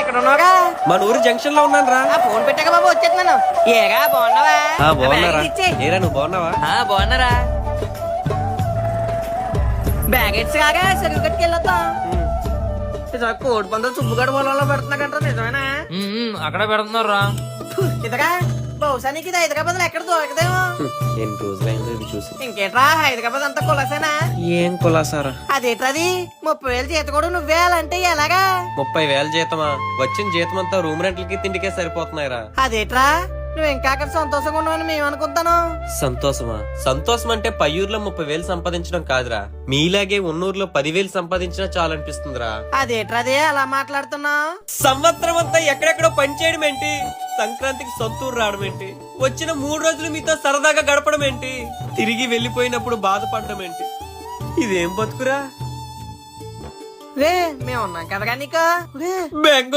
ఎక్కడ ఉన్నావుగా మన ఊరు జంక్షన్లో ఉన్నాను రా ఆ ఫోన్ పెట్టాక బాబు వచ్చేస్తున్నాను. ఏగా బాగున్నావా? ఆ, బాగున్నారా? బ్యాగ్ ఏరా నువ్వు బాగున్నావా? ఆ బాగున్నారా? బ్యాగ్ ఇచ్చి కాగా సరుకు కట్టుకెళ్ళొద్దాం ఇదిగో కోడి పందులు సుబ్బుగడ పొలంలో నిజమేనా? అక్కడే పెడుతున్నారా ఇదిగా బహుశా నీకు ఇది హైదరాబాద్ ఎక్కడ దొరకదేమో. హ్మ్, ఎన్ని రోజులైంది ఇది చూసి. ఇంకేట్రా? హైదరాబాద్ అంతా కులసేనా? ఏం కులాసారా? అదేట్రది? ముప్పై వేలు జీత కూడా నువ్వే అంటే ఎలాగా? ముప్పై వేల జీతమా? వచ్చిన జీతం అంతా రూమ్ రెంట్లకి తిండికే సరిపోతున్నాయిరా. అదేట్రా? నువ్వు ఇంకా అక్కడ సంతోషంగా ఉన్నావని మేము అనుకుంటాను. సంతోషమా? సంతోషం అంటే పయ్యూర్లో ముప్పై వేలు సంపాదించడం కాదురా. మీలాగే ఉన్నూరులో పదివేలు సంపాదించినా చాలు అనిపిస్తుందిరా అదేట్రది? అలా మాట్లాడుతున్నావు? సంవత్సరం అంతా ఎక్కడెక్కడో పని చేయడం ఏంటి? సంక్రాంతికి సొంతూరు రావడం ఏంటి? వచ్చిన మూడు రోజులు మీతో సరదాగా గడపడం ఏంటి? తిరిగి వెళ్ళిపోయినప్పుడు బాధపడడం ఏంటి? ఇదేం బతుకురా? రే మేము ఉన్నాం కదా నీకు బెంగ